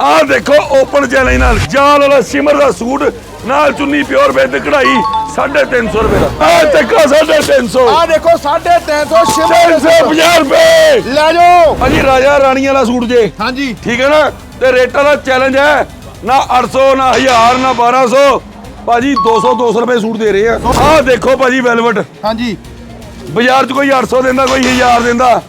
ਆਹ ਦੇਖੋ open challenge ਨਾਲ। ਜਾਲ ਵਾਲਾ ਸਿਮਰ ਦਾ ਸੂਟ ਨਾਲ ਚੁੰਨੀ ਪਿਓਰ ਬੈਦ ਕਢਾਈ 350 ਰੁਪਏ ਦਾ। ਆਹ ਚੱਕਾ 350 ਆ ਦੇਖੋ 350 ਸ਼ਿਮਰ 350 ਰੁਪਏ। ਲੈ ਜਾਓ। ਭਾਜੀ ਰਾਜਾ ਰਾਣੀ ਵਾਲਾ ਸੂਟ ਜੇ। ਹਾਂਜੀ। ਠੀਕ ਹੈ ਨਾ? ਤੇ ਰੇਟਾਂ ਦਾ ਚੈਲੰਜ ਹੈ। ਨਾ 800 ਨਾ 1000 ਨਾ 1200 ਭਾਜੀ 200 200 ਰੁਪਏ ਸੂਟ ਦੇ ਰਹੇ ਆ। ਆਹ ਦੇਖੋ ਭਾਜੀ ਵੈਲਵਟ ਹਾਂਜੀ। ਬਾਜ਼ਾਰ 'ਚ ਕੋਈ 800 ਦਿੰਦਾ ਕੋਈ 1000 ਦਿੰਦਾ।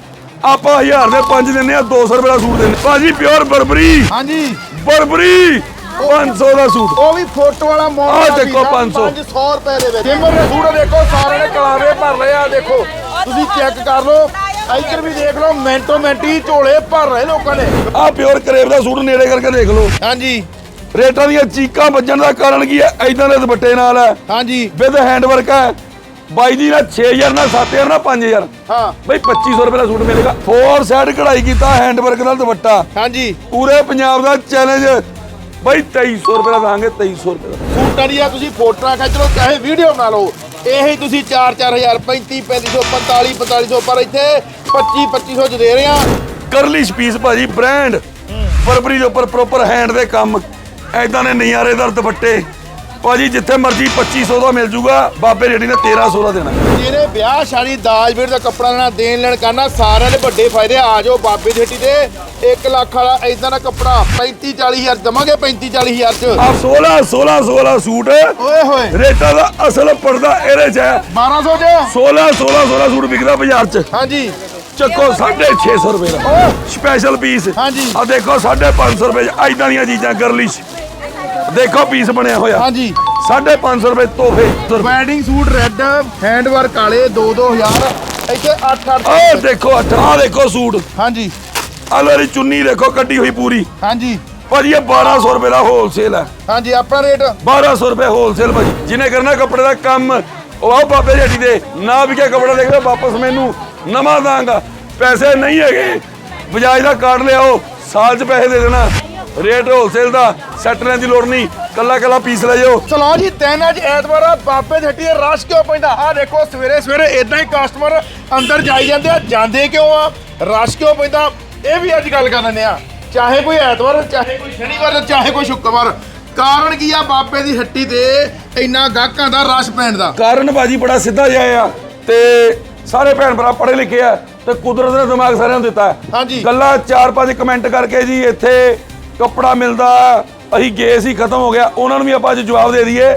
ਆਪਾਂ 1000 ਦੇ 5 ਦਿੰਦੇ ਆ 200 ਰੁਪਏ ਦਾ ਸੂਟ ਦਿੰਦੇ ਭਾਜੀ ਪਿਓਰ ਬਰਬਰੀ। ਹਾਂਜੀ। ਬਰਬਰੀ 500 ਦਾ ਸੂਟ। ਉਹ ਵੀ ਫੋਟੋ ਵਾਲਾ ਮੋਡਲ ਆਹ ਦੇਖੋ 500 500 ਰੁਪਏ ਦੇ ਵਿੱਚ। ਸ਼ਿਮਰ ਦੇ ਸੂਟ ਦੇਖੋ ਸਾਰੇ ਨੇ ਕਲਾਵੇ ਭਰ ਲਏ ਆ ਦੇਖੋ। ਤੁਸੀਂ ਚੈੱਕ ਕਰ ਲਓ। ਇੱਧਰ ਵੀ ਦੇਖ ਲਓ ਮਿੰਟੋ ਮਿੰਟੀ ਝੋਲੇ ਭਰ ਰਹੇ ਲੋਕਾਂ ਨੇ ਆਹ ਪਿਓਰ ਕਰੇਵ ਦਾ ਸੂਟ ਨੇੜੇ ਕਰਕੇ ਦੇਖ ਲਓ। ਹਾਂਜੀ। ਰੇਟਾਂ ਦੀਆਂ ਚੀਕਾਂ ਵੱਜਣ ਦਾ ਕਾਰਨ ਕੀ ਹੈ? ਐਦਾਂ ਦੇ ਦੁਪੱਟੇ ਨਾਲ ਹੈ। ਹਾਂਜੀ। ਵਿਦ ਹੈਂਡ ਵਰਕ ਹੈ। ਬਾਈ ਜੀ ਨਾ 6000 ਨਾ 7000 ਨਾ 5000 ਹਾਂ। ਬਈ 2500 ਰੁਪਏ ਦਾ ਸੂਟ ਮਿਲੇਗਾ। ਫੋਰ ਸਾਈਡ ਕਢਾਈ ਕੀਤਾ ਹੈਂਡ ਵਰਕ ਨਾਲ ਦੁਪੱਟਾ। ਹਾਂਜੀ। ਪੂਰੇ ਪੰਜਾਬ ਦਾ ਚੈਲੰਜ ਬਈ 2300 ਰੁਪਏ ਦਾ ਦਾਂਗੇ 2300 ਰੁਪਏ ਦਾ। ਸੂਟਾਂ ਦੀਆਂ ਤੁਸੀਂ ਫੋਟੋਆਂ ਖਿੱਚ ਲਓ ਚਾਹੇ ਵੀਡੀਓ ਬਣਾ ਲਓ। ਇਹੀ ਤੁਸੀਂ 4-4000 35-3500 45-4500 ਪਰ ਇੱਥੇ 25-2500 ਚ ਦੇ ਰਹੇ ਆ ਕਰਲਿਸ਼ ਪੀਸ ਭਾਜੀ ਬ੍ਰਾਂਡ ਫਰਵਰੀ ਦੇ ਉੱਪਰ ਪ੍ਰੋਪਰ ਹੈਂਡ ਦੇ ਕੰਮ। ਐਦਾਂ ਨੇ ਨਜ਼ਾਰੇਦਾਰ ਦੁਪੱਟੇ। ਭਾਜੀ ਜਿੱਥੇ ਮਰਜ਼ੀ 2500 ਦਾ ਮਿਲ ਜੂਗਾ ਬਾਬੇ ਰੇਡੀ ਨੇ 1300 ਦਾ ਦੇਣਾ। ਜਿਹੜੇ ਵਿਆਹ ਸ਼ਾਦੀ ਦਾਜ ਵੀਰ ਦਾ ਕੱਪੜਾ ਲੈਣਾ ਦੇਣ ਲੈਣ ਕਰਨਾ ਸਾਰਿਆਂ ਦੇ ਵੱਡੇ ਫਾਇਦੇ ਆ ਜਾਓ ਬਾਬੇ ਦੀ। ਹੱਟੀ ਤੇ 1 ਲੱਖ ਵਾਲਾ ਇਦਾਂ ਦਾ ਕੱਪੜਾ 35 40000 ਦਵਾਂਗੇ 35 40000 ਚ। ਆ 16 16 16 ਸੂਟ। ਓਏ ਹੋਏ। ਰੇਟਾਂ ਦਾ ਅਸਲ ਪਰਦਾ ਇਹਦੇ ਚ ਹੈ। 1200 ਚ? 16 16 16 ਸੂਟ ਵਿਕਦਾ ਬਾਜ਼ਾਰ ਚ। ਹਾਂਜੀ। ਚੱਕੋ 650 ਰੁਪਏ ਦਾ। ਸਪੈਸ਼ਲ ਪੀਸ ਹਾਂਜੀ। ਆ ਦੇਖੋ 550 ਰੁਪਏ ਐਦਾਂ ਦੀਆਂ ਚੀਜ਼ਾਂ ਗਰਲਿਸ਼ ਦੇਖੋ ਪੀਸ ਬਣਿਆ ਹੋਇਆ। ਹਾਂਜੀ। 550 ਰੁਪਏ ਤੋਹਫੇ wedding suit red hand work ਵਾਲੇ 2 2000 ਇੱਥੇ 8 8 ਆਹ ਦੇਖੋ ਆਹ ਦੇਖੋ ਸੂਟ। ਹਾਂਜੀ। ਆਹ ਲੋ ਇਹਦੀ ਚੁੰਨੀ ਦੇਖੋ ਕੱਟੀ ਹੋਈ ਪੂਰੀ। ਹਾਂਜੀ। ਭਾਜੀ ਇਹ 1200 ਰੁਪਏ ਦਾ ਹੋਲਸੇਲ ਹੈ। ਹਾਂਜੀ ਆਪਣਾ ਰੇਟ 1200 ਰੁਪਏ ਹੋਲਸੇਲ ਭਾਜੀ। ਜਿਹਨੇ ਕਰਨਾ ਕੱਪੜੇ ਦਾ ਕੰਮ ਉਹ ਆਓ ਬਾਬੇ ਜੱਟੀ ਦੇ। ਨਾ ਵਿਕਿਆ ਕੱਪੜਾ ਦੇਖਦਾ ਵਾਪਸ ਮੈਨੂੰ ਨਵਾਂ ਦਾਂਗਾ। ਪੈਸੇ ਨਹੀਂ ਹੈਗੇ। ਬਜਾਜ ਦਾ ਕਾਰਡ ਲਿਆਓ ਸਾਲ 'ਚ ਪੈਸੇ ਦੇ ਦੇਣਾ। ਰੇਟ ਹੋਲਸੇਲ ਦਾ ਸੈੱਟ ਲੈਣ ਦੀ ਲੋੜ ਨਹੀਂ। ਕੱਲਾ ਕੱਲਾ ਪੀਸ ਲੈ ਜਾਓ ਚਲੋ ਜੀ ਤਿੰਨ ਅੱਜ ਐਤਵਾਰ ਆ, ਬਾਬੇ ਦੀ ਹੱਟੀ ਰਸ਼ ਕਿਉਂ ਪੈਂਦਾ? ਆ ਦੇਖੋ ਸਵੇਰੇ ਸਵੇਰੇ ਇਦਾਂ ਹੀ ਕਸਟਮਰ ਅੰਦਰ ਜਾਈ ਜਾਂਦੇ ਆ ਜਾਂਦੇ ਕਿਉਂ ਆ? ਰਸ਼ ਕਿਉਂ ਪੈਂਦਾ? ਇਹ ਵੀ ਅੱਜ ਗੱਲ ਕਰ ਲੈਂਦੇ ਆ। ਚਾਹੇ ਕੋਈ ਐਤਵਾਰ ਚਾਹੇ ਕੋਈ ਸ਼ਨੀਵਾਰ ਚਾਹੇ ਕੋਈ ਸ਼ੁੱਕਰਵਾਰ। ਕਾਰਨ ਕੀ ਆ? ਬਾਬੇ ਦੀ ਹੱਟੀ ਤੇ ਇੰਨਾ ਗਾਹਕਾਂ ਦਾ ਰਸ਼ ਪੈਣ ਦਾ। ਕਾਰਨ ਭਾਜੀ ਬੜਾ ਸਿੱਧਾ ਜਿਹਾ ਆ ਤੇ ਸਾਰੇ ਭੈਣ ਭਰਾ ਪੜ੍ਹੇ ਲਿਖੇ ਆ ਤੇ ਕੁਦਰਤ ਨੇ ਦਿਮਾਗ ਸਾਰਿਆਂ ਨੂੰ ਦਿੱਤਾ। ਹਾਂਜੀ। ਗੱਲਾਂ ਚਾਰ ਪੰਜ ਕਮੈਂਟ ਕਰਕੇ ਜੀ ਇੱਥੇ ਕੱਪੜਾ ਮਿਲਦਾ ਅਸੀਂ ਗਏ ਸੀ ਖਤਮ ਹੋ ਗਿਆ ਉਹਨਾਂ ਨੂੰ ਵੀ ਆਪਾਂ ਅੱਜ ਜਵਾਬ ਦੇ ਦਈਏ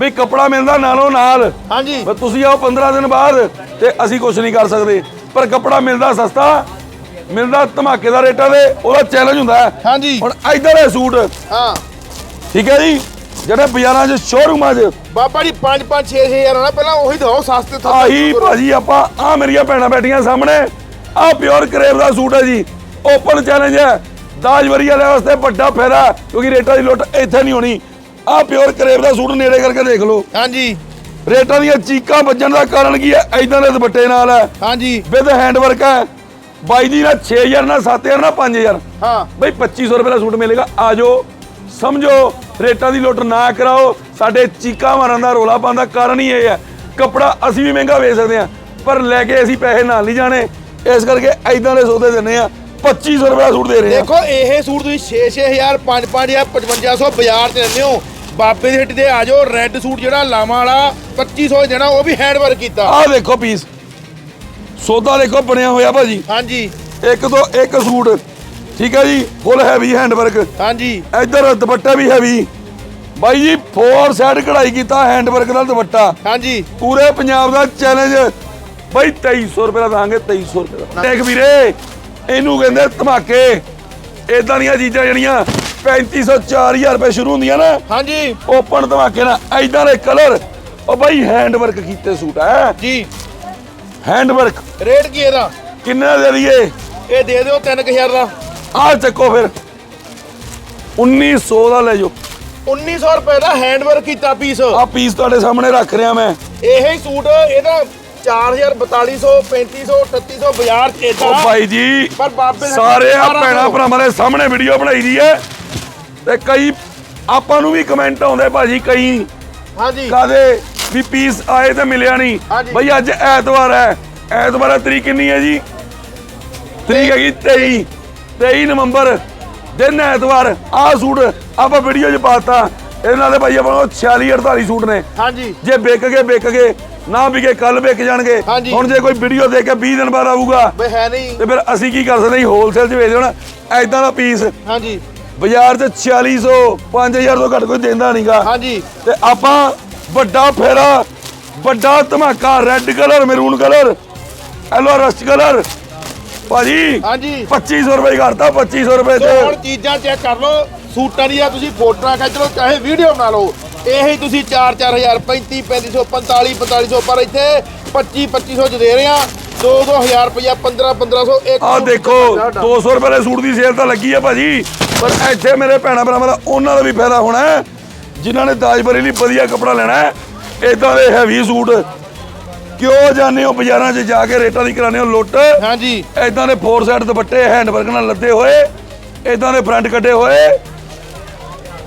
ਵੀ ਕੱਪੜਾ ਮਿਲਦਾ ਨਾਲੋਂ ਨਾਲ। ਹਾਂਜੀ। ਵੀ ਤੁਸੀਂ ਆਓ 15 ਦਿਨ ਬਾਅਦ ਤੇ ਅਸੀਂ ਕੁਝ ਨਹੀਂ ਕਰ ਸਕਦੇ। ਪਰ ਕੱਪੜਾ ਮਿਲਦਾ ਸਸਤਾ ਮਿਲਦਾ ਧਮਾਕੇਦਾਰ ਰੇਟਾਂ ਦੇ ਉਹਦਾ ਚੈਲੰਜ ਹੁੰਦਾ ਹੈ। ਹਾਂਜੀ। ਹੁਣ ਇਧਰ ਹੈ ਸੂਟ। ਹਾਂ। ਠੀਕ ਹੈ ਜੀ? ਜਿਹੜੇ ਬਾਜ਼ਾਰਾਂ 'ਚ ਸ਼ੋਰੂਮਾਂ 'ਚ ਬਾਬਾ ਜੀ 5 5 6 ਹਜ਼ਾਰ ਨਾ ਪਹਿਲਾਂ ਉਹੀ ਦਿਓ ਸਸਤੇ ਤੋਂ ਆਹੀ ਭਾਜੀ ਆਪਾਂ ਆ ਮੇਰੀਆਂ ਭੈਣਾਂ ਬੈਠੀਆਂ ਸਾਹਮਣੇ ਆ ਪਿਓਰ ਕਰੇਵ ਦਾ ਸੂਟ ਹੈ ਜੀ। ਓਪਨ ਚੈਲੰਜ ਹੈ। ਦਾਜ ਵਰੀ ਵਾਲੇ ਵਾਸਤੇ ਵੱਡਾ ਫਾਇਦਾ ਕਿਉਂਕਿ ਰੇਟਾਂ ਦੀ ਲੁੱਟ ਇੱਥੇ ਨਹੀਂ ਹੋਣੀ। ਆ ਪਿਓਰ ਕਰੇਵ ਦਾ ਸੂਟ ਨੇੜੇ ਕਰਕੇ ਦੇਖ ਲਓ। ਹਾਂਜੀ। ਰੇਟਾਂ ਦੀਆਂ ਚੀਕਾਂ ਵੱਜਣ ਦਾ ਕਾਰਨ ਕੀ ਹੈ? ਐਦਾਂ ਦੇ ਦੁਪੱਟੇ ਨਾਲ ਹੈ। ਹਾਂਜੀ। ਵਿਦ ਹੈਂਡ ਵਰਕ ਹੈ। ਬਾਈ ਜੀ ਨਾ 6000 ਨਾ 7000 ਨਾ 5000 ਹਾਂ। ਬਈ 2500 ਰੁਪਏ ਦਾ ਸੂਟ ਮਿਲੇਗਾ। ਆਜੋ ਸਮਝੋ ਰੇਟਾਂ ਦੀ ਲੁੱਟ ਨਾ ਕਰਾਓ। ਸਾਡੇ ਚੀਕਾਂ ਮਾਰਨ ਦਾ ਰੋਲਾ ਪਾਉਣ ਦਾ ਕਾਰਨ ਹੀ ਇਹ ਹੈ। ਕੱਪੜਾ ਅਸੀਂ ਵੀ ਮਹਿੰਗਾ ਵੇਚ ਸਕਦੇ ਹਾਂ ਪਰ ਲੈ ਕੇ ਅਸੀਂ ਪੈਸੇ ਨਾਲ ਨਹੀਂ ਜਾਣੇ। ਇਸ ਕਰਕੇ ਐਦਾਂ ਦੇ ਸੌਦੇ ਦਿੰਨੇ ਆ 2500 ਰੁਪਏ ਦਾ ਸੂਟ ਦੇ ਰਹੇ ਆ। ਦੇਖੋ ਇਹ ਸੂਟ ਤੁਸੀਂ 6-6000 5-5000 5500 ਬਾਜ਼ਾਰ ਤੇ ਲੈਂਦੇ ਹੋ। ਬਾਬੇ ਦੀ ਹੱਟੀ ਤੇ ਆ ਜਾਓ ਰੈੱਡ ਸੂਟ ਜਿਹੜਾ ਲਾਵਾਂ ਵਾਲਾ 2500 ਦੇਣਾ ਉਹ ਵੀ ਹੈਂਡ ਵਰਕ ਕੀਤਾ। ਆਹ ਦੇਖੋ ਪੀਸ ਸੌਦਾ ਦੇਖੋ ਬਣਿਆ ਹੋਇਆ ਭਾਜੀ। ਹਾਂਜੀ। ਇੱਕ ਤੋਂ ਇੱਕ ਸੂਟ ਠੀਕ ਹੈ ਜੀ? ਫੁੱਲ ਹੈਵੀ ਹੈਂਡ ਵਰਕ ਹਾਂਜੀ। ਇੱਧਰ ਦੁਪੱਟਾ ਵੀ ਹੈਵੀ ਬਾਈ ਜੀ ਫੋਰ ਸਾਈਡ ਕਢਾਈ ਕੀਤਾ ਹੈਂਡ ਵਰਕ ਨਾਲ ਦੁਪੱਟਾ। ਹਾਂਜੀ। ਪੂਰੇ ਪੰਜਾਬ ਦਾ ਚੈਲੰਜ ਬਾਈ 2300 ਰੁਪਏ ਦਾ ਦਾਂਗੇ 2300 ਰੁਪਏ ਦਾ। ਦੇਖ ਵੀਰੇ ਇਹਨੂੰ ਕਹਿੰਦੇ ਧਮਾਕੇ। ਇਦਾਂ ਦੀਆਂ ਚੀਜ਼ਾਂ ਜਿਹੜੀਆਂ 3500 4000 ਰੁਪਏ ਸ਼ੁਰੂ ਹੁੰਦੀਆਂ ਨਾ। ਹਾਂਜੀ। ਓਪਨ ਧਮਾਕੇ ਨਾਲ ਐਦਾਂ ਦੇ ਕਲਰ ਉਹ ਬਾਈ ਹੈਂਡ ਵਰਕ ਕੀਤੇ ਸੂਟ ਹੈ? ਜੀ। ਹੈਂਡ ਵਰਕ ਰੇਟ ਕੀ ਇਹਦਾ? ਕਿੰਨੇ ਦਾ ਦਈਏ? ਇਹ ਦੇ ਦਿਓ 3000 ਦਾ। ਆਹ ਚੱਕੋ ਫਿਰ। 1900 ਦਾ ਲੈ ਜਾਓ। 1900 ਰੁਪਏ ਦਾ ਹੈਂਡ ਵਰਕ ਕੀਤਾ ਪੀਸ ਆ ਪੀਸ ਤੁਹਾਡੇ ਸਾਹਮਣੇ ਰੱਖ ਰਿਹਾ ਮੈਂ। ਇਹ ਹੀ ਸੂਟ ਇਹਦਾ 4000 4200 3500 3800 ਬਾਜ਼ਾਰ ਚ ਏਦਾਂ। ਉਹ ਭਾਈ ਜੀ ਪਰ ਬਾਬੇ ਦਾ ਸਾਰੇ ਆ ਸਾਰਾ ਭੈਣਾਂ ਕਰੋ। ਭਰਾਵਾਂ ਦੇ ਸਾਹਮਣੇ ਵੀਡੀਓ ਬਣਾਈ ਦੀ ਹੈ। ਤੇ ਕਈ ਆਪਾਂ ਨੂੰ ਵੀ ਕਮੈਂਟ ਆਉਂਦੇ ਭਾਜੀ ਕਈ ਹਾਂਜੀ। ਕਾਦੇ ਵੀ ਪੀਸ ਆਏ ਤੇ ਮਿਲਿਆ ਨਹੀਂ। ਹਾਂਜੀ। ਬਈ ਅੱਜ ਐਤਵਾਰ ਹੈ। ਐਤਵਾਰ ਦਾ ਤਰੀਕ ਕਿੰਨੀ ਹੈ ਜੀ? ਤਰੀਕ ਹੈਗੀ 23 23 ਨਵੰਬਰ ਦਿਨ ਐਤਵਾਰ। ਆਹ ਸੂਟ ਆਪਾਂ ਵੀਡੀਓ 'ਚ ਪਾਤਾ ਇਹਨਾਂ ਦੇ ਭਾਈ ਆਪਾਂ ਕੋਲ 46 48 ਸੂਟ ਨੇ। ਹਾਂਜੀ। ਜੇ ਵਿਕ ਗਏ ਵਿਕ ਗਏ। ਨਾ ਵਿਕੇ ਕੱਲ ਵਿਕ ਜਾਣਗੇ। ਹਾਂਜੀ। ਹੁਣ ਜੇ ਕੋਈ ਵੀਡੀਓ ਦੇਖ ਕੇ 20 ਦਿਨ ਬਾਅਦ ਆਊਗਾ ਬਈ ਹੈ ਨਹੀਂ। ਤੇ ਫਿਰ ਅਸੀਂ ਕੀ ਕਰ ਸਕਦੇ ਹਾਂ ਹੋਲਸੇਲ 'ਚ ਵੇਚ ਦੇਣਾ ਐਦਾਂ ਦਾ ਪੀਸ ਹਾਂਜੀ। ਬਾਜ਼ਾਰ 'ਚ 4600 5000 ਤੋਂ ਘੱਟ ਕੋਈ ਦਿੰਦਾ ਨਹੀਂਗਾ ਹਾਂਜੀ। ਤੇ ਆਪਾਂ ਵੱਡਾ ਫੇਰਾ ਵੱਡਾ ਧਮਾਕਾ red colour maroon colour yellow rust colour ਭਾਜੀ ਹਾਂਜੀ। 2500 ਰੁਪਏ ਕਰਤਾ 2500 ਰੁਪਏ ਹੁਣ ਤੇ ਚੀਜ਼ਾਂ ਚੈੱਕ ਕਰ ਲਓ। ਸੂਟਾਂ ਦੀਆਂ ਤੁਸੀਂ ਫੋਟੋਆਂ ਖਿੱਚ ਲਓ ਚਾਹੇ ਵੀਡੀਓ ਬਣਾ ਲਓ। ਇਹ ਹੀ ਤੁਸੀਂ 4-4000 35 3500 45 4500 ਪਰ ਇੱਥੇ 25 2500 ਚ ਦੇ ਰਹੇ ਆ 2-2000 ਰੁਪਇਆ 15-1500 ਇੱਕ ਆ ਦੇਖੋ ਦਾ ਤੁਹਾਡਾ। 200 ਰੁਪਏ ਦੇ ਸੂਟ ਦੀ ਸੇਲ ਤਾਂ ਲੱਗੀ ਹੈ ਭਾਜੀ ਪਰ ਇੱਥੇ ਮੇਰੇ ਭੈਣਾ ਭਰਾਵਾਂ ਦਾ ਉਹਨਾਂ ਦਾ ਵੀ ਫਾਇਦਾ ਹੋਣਾ ਜਿਨ੍ਹਾਂ ਨੇ ਦਾਜਬਰੀ ਲਈ ਵਧੀਆ ਕੱਪੜਾ ਲੈਣਾ ਹੈ। ਇਦਾਂ ਦੇ ਹੈਵੀ ਸੂਟ ਕਿਉਂ ਜਾਂਦੇ ਹੋ ਬਾਜ਼ਾਰਾਂ 'ਚ ਜਾ ਕੇ ਰੇਟਾਂ ਦੀ ਕਰਾਉਂਦੇ ਹੋ ਲੁੱਟ? ਹਾਂਜੀ। ਇਦਾਂ ਦੇ ਫੋਰ ਸਾਈਡ ਦੁਪੱਟੇ ਹੈਂਡ ਵਰਕ ਨਾਲ ਲੱਦੇ ਹੋਏ ਇਦਾਂ ਦੇ ਫਰੰਟ ਕੱਢੇ ਹੋਏ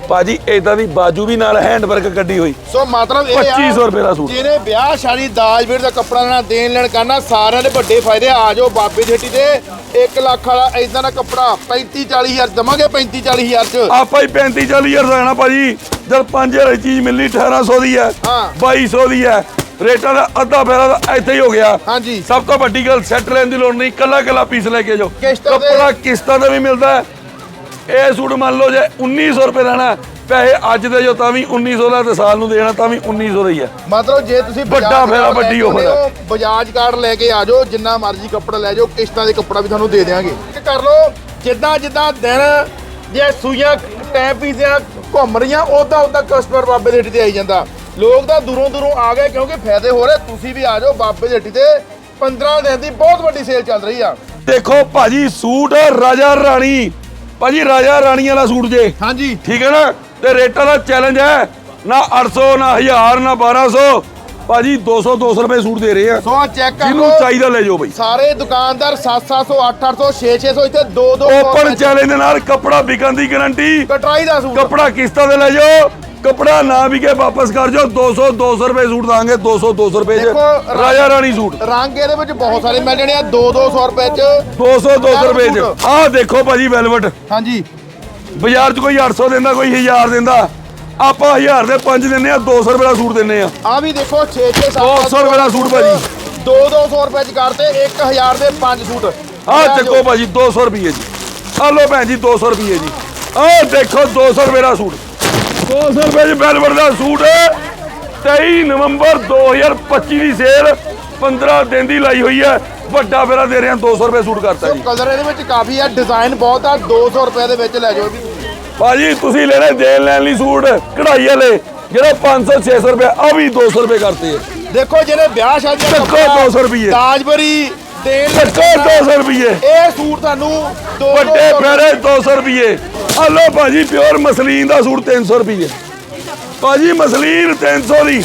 ਭਾਜੀ ਇਦਾਂ ਦੀ ਬਾਜੂ ਵੀ ਨਾਲ ਹੈਂਡ ਵਰਕ ਕੱਢੀ ਹੋਈ। ਸੋ ਮਤਲਬ ਇਹ ਆ 2500 ਰੁਪਏ ਦਾ ਸੂਟ। ਜਿਹਨੇ ਵਿਆਹ ਸ਼ਾਦੀ ਦਾਜ ਵੀਰ ਦਾ ਕੱਪੜਾ ਲੈਣਾ ਦੇਣ ਲੈਣ ਕਰਨਾ ਸਾਰਿਆਂ ਦੇ ਵੱਡੇ ਫਾਇਦੇ ਆ ਜਾਓ ਬਾਬੇ ਦੀ। ਹੱਟੀ ਤੇ 1 ਲੱਖ ਵਾਲਾ ਇਦਾਂ ਦਾ ਕੱਪੜਾ 35 40 ਹਜ਼ਾਰ ਦਵਾਂਗੇ 35 40 ਹਜ਼ਾਰ ਚ। ਆਪਾਂ ਹੀ 35 40 ਹਜ਼ਾਰ ਦਾ ਲੈਣਾ ਭਾਜੀ। ਜਦ 5000 ਦੀ ਚੀਜ਼ ਮਿਲਣੀ 1800 ਦੀ ਹੈ ਹਾਂ। 2200 ਦੀ ਹੈ। ਰੇਟਾਂ ਦਾ ਅੱਧਾ ਫੇਰਾ ਤਾਂ ਇੱਥੇ ਹੀ ਹੋ ਗਿਆ। ਹਾਂਜੀ। ਸਭ ਤੋਂ ਵੱਡੀ ਗੱਲ ਸੈੱਟ ਲੈਣ ਦੀ ਲੋੜ ਨਹੀਂ। ਕੱਲਾ ਕੱਲਾ ਪੀਸ ਲੈ ਕੇ ਜਾਓ। ਕਿਸ਼ਤਾਂ ਤੇ- ਕੱਪੜਾ ਕਿਸ਼ਤਾਂ ਦਾ ਵੀ ਮਿਲਦਾ ਹੈ। ਇਹ ਸੂਟ ਮੰਨ ਲਓ ਜੇ 1900 ਰੁਪਏ ਲੈਣਾ ਪੈਸੇ ਅੱਜ ਦੇ ਜੋ ਤਾਂ ਵੀ 1900 ਦਾ ਤੇ ਸਾਲ ਨੂੰ ਦੇਣਾ ਤਾਂ ਵੀ 1900 ਦਾ ਹੀ ਹੈ। ਮਤਲਬ ਜੇ ਤੁਸੀਂ ਵੱਡਾ ਬਜਾਜ ਫਾਇਦਾ, ਲੈ ਵੱਡੀ ਕੇ offer ਹੈ। ਆਉਂਦੇ ਹੋ, ਬਜਾਜ ਕਾਰਡ ਲੈ ਕੇ ਆ ਜਾਓ ਜਿੰਨਾ ਮਰਜ਼ੀ ਕੱਪੜਾ ਲੈ ਜਾਓ ਕਿਸ਼ਤਾਂ ਦੇ ਕੱਪੜਾ ਵੀ ਤੁਹਾਨੂੰ ਦੇ ਦੇਵਾਂਗੇ ਇੱਕ ਕਰ ਲਓ ਜਿੱਦਾਂ ਜਿੱਦਾਂ ਦਿਨ ਜੇ ਸੂਈਆਂ ਟੈਪ ਪੀਸਿਆਂ ਘੁੰਮ ਰਹੀਆਂ ਉਦਾਂ ਉਦਾਂ ਕਸਟਮਰ ਬਾਬੇ ਦੀ ਹੱਟੀ ਤੇ ਆਈ ਜਾਂਦਾ। ਲੋਕ ਤਾਂ ਦੂਰੋਂ ਦੂਰੋਂ ਆ ਗਏ ਕਿਉਂਕਿ ਫਾਇਦੇ ਹੋ ਰਹੇ ਤੁਸੀਂ ਵੀ ਆ ਜਾਓ ਬਾਬੇ ਦੀ ਹੱਟੀ ਤੇ 15 ਦਿਨ ਦੀ ਬਹੁਤ ਵੱਡੀ ਸੇਲ ਚੱਲ ਰਹੀ ਆ। ਦੇਖੋ ਭਾਜੀ ਸੂਟ ਰਾਜਾ ਰਾਣੀ। ਭਾਜੀ ਰਾਜਾ ਰਾਣੀ ਵਾਲਾ ਸੂਟ ਜੇ। ਹਾਂਜੀ। ਠੀਕ ਹੈ ਨਾ? ਤੇ ਰੇਟਾਂ ਦਾ ਚੈਲੰਜ ਹੈ। ਨਾ 800 ਨਾ 1000 ਨਾ 1200 ਭਾਜੀ 200 200 ਰੁਪਏ ਸੂਟ ਦੇ ਰਹੇ ਆ। ਸੋ ਚੈੱਕ ਕਰ ਜਿਹਨੂੰ ਲਓ। ਚਾਹੀਦਾ ਲੈ ਜਾਓ ਬਈ। ਸਾਰੇ ਦੁਕਾਨਦਾਰ 700 800 600 ਇੱਥੇ 2 2 ਓਪਨ ਚੈਲੰਜ ਦੇ ਨਾਲ ਕੱਪੜਾ ਵਿਕਣ ਦੀ ਗਾਰੰਟੀ ਕਟਰਾਈ ਦਾ ਸੂਟ। ਕੱਪੜਾ ਕਿਸ਼ਤਾਂ ਤੇ ਲੈ ਜਾਓ। ਕੱਪੜਾ ਨਾ ਵਿਕੇ ਵਾਪਸ ਕਰ ਜਾਓ 200 200 ਰੁਪਏ ਸੂਟ ਦਾਂਗੇ 200 200 ਰੁਪਏ ਦੇਖੋ, ਚ ਰਾਜਾ ਰਾਣੀ ਸੂਟ ਰੰਗ ਇਹਦੇ ਵਿੱਚ ਬਹੁਤ ਸਾਰੇ ਮਿਲ ਜਾਣੇ ਆ 2 200 ਰੁਪਏ ਚ 200 200 ਚਾਰ ਰੁਪਏ ਚ। ਆਹ ਦੇਖੋ ਭਾਜੀ ਵੈਲਵਟ ਹਾਂਜੀ ਬਾਜ਼ਾਰ 'ਚ ਕੋਈ 800 ਦਿੰਦਾ ਕੋਈ 1000 ਦਿੰਦਾ ਆਪਾਂ 1000 ਦੇ 5 ਦਿੰਨੇ ਆ 200 ਰੁਪਏ ਦਾ ਸੂਟ ਦਿੰਨੇ ਆ ਆ ਵੀ ਦੇਖੋ 6 6 7 ਦੋ ਸੌ ਰੁਪਏ ਦਾ ਸੂਟ ਭਾਜੀ। 2 200 ਰੁਪਏ ਚ ਕਰਤੇ 1000 ਦੇ 5 ਸੂਟ ਆਹ ਚੱਕੋ ਭਾਜੀ 200 ਰੁਪਏ ਜੀ ਆਹ ਲੋ ਭੈਣ ਜੀ 200 ਰੁਪਏ ਜੀ ਆਹ ਦੇਖੋ 200 ਰੁਪਏ ਦਾ ਸੂਟ 200 ਰੁਪਏ ਵੈਲਵਟ ਦਾ ਸੂਟ। 23 ਨਵੰਬਰ 2025 ਦੀ ਸੇਲ 15 ਦਿਨ ਦੀ ਲਾਈ ਹੋਈ ਹੈ। ਵੱਡਾ ਫੇਰਾ ਦੇ ਰਹੇ ਹਾਂ 200 ਰੁਪਏ ਸੂਟ ਕਰਤਾ ਜੀ। ਕਲਰ ਇਹਦੇ ਵਿੱਚ ਕਾਫੀ ਆ ਡਿਜ਼ਾਈਨ ਬਹੁਤ ਆ 200 ਰੁਪਏ ਦੇ ਵਿੱਚ ਲੈ ਜਾਓ ਵੀ ਭਾਜੀ ਤੁਸੀਂ ਲੈਣੇ ਦੇਣ ਲੈਣ ਲਈ ਸੂਟ ਕਢਾਈ ਵਾਲੇ ਜਿਹੜਾ 500 600 ਰੁਪਏ ਆ ਵੀ 200 ਰੁਪਏ ਕਰਤੇ ਹੈ ਦੇਖੋ ਜਿਹੜੇ ਵਿਆਹ ਸ਼ਾਦੀਆਂ ਦਾ ਚੱਕੋ ਕੱਪੜਾ, 200 ਰੁਪਏ। ਤਾਜਬਰੀ ਦੇਣ ਚੱਕੋ 200 ਰੁਪਏ ਇਹ ਸੂਟ ਤੁਹਾਨੂੰ 2 ਵੱਡੇ ਫੇਰੇ 200 ਰੁਪਏ ਆ ਲੋ ਭਾਜੀ ਪਿਓਰ ਮਸਲੀਨ ਦਾ ਸੂਟ 300 ਰੁਪਏ ਭਾਜੀ ਮਸਲੀਨ 300 ਦੀ।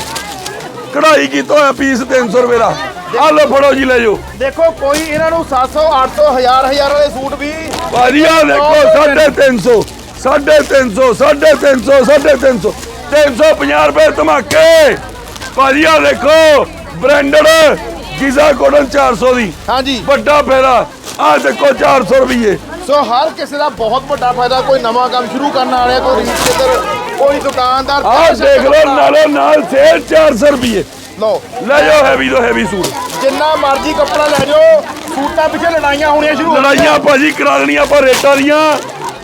ਕਢਾਈ ਕੀਤਾ ਹੋਇਆ ਪੀਸ 300 ਰੁਪਏ ਦਾ। ਆ ਲੋ ਫੜੋ ਜੀ ਲੈ ਜਾਓ। ਦੇਖੋ ਕੋਈ ਇਹਨਾਂ ਨੂੰ 700 800 1000 1000 ਵਾਲੇ ਸੂਟ ਵੀ ਭਾਜੀ ਆ ਦੇਖੋ 350 350 350 350 350 ਰੁਪਏ ਧਮਾਕੇ। ਭਾਜੀ ਆ ਦੇਖੋ ਬ੍ਰਾਂਡਡ ਗੀਜ਼ਾ ਕੋਟਨ 400 ਦੀ। ਹਾਂਜੀ। ਵੱਡਾ ਫੇਰਾ ਆ ਦੇਖੋ 400 ਰੁਪਏ ਸੋ ਹਰ ਕਿਸੇ ਦਾ ਬਹੁਤ ਵੱਡਾ ਫਾਇਦਾ ਕੋਈ ਨਵਾਂ ਕੰਮ ਸ਼ੁਰੂ ਕਰਨ ਵਾਲਿਆ ਕੋਈ ਰੀਟੇਲਰ ਕੋਈ ਦੁਕਾਨਦਾਰ ਆ ਦੇਖ ਲਓ ਨਾਲੋਂ ਨਾਲ ਸੇਲ 400 ਰੁਪਏ ਲਓ। ਲੈ ਜਾਓ ਹੈਵੀ ਤੋਂ ਹੈਵੀ ਸੂਟ। ਜਿੰਨਾ ਮਰਜ਼ੀ ਕੱਪੜਾ ਲੈ ਜਾਓ ਸੂਟਾਂ ਪਿੱਛੇ ਲੜਾਈਆਂ ਹੋਣੀਆਂ ਸ਼ੁਰੂ ਹੋ ਲੜਾਈਆਂ ਭਾਜੀ ਕਰਾ ਦੇਣੀਆਂ ਆਪਾਂ ਰੇਟਾਂ ਦੀਆਂ।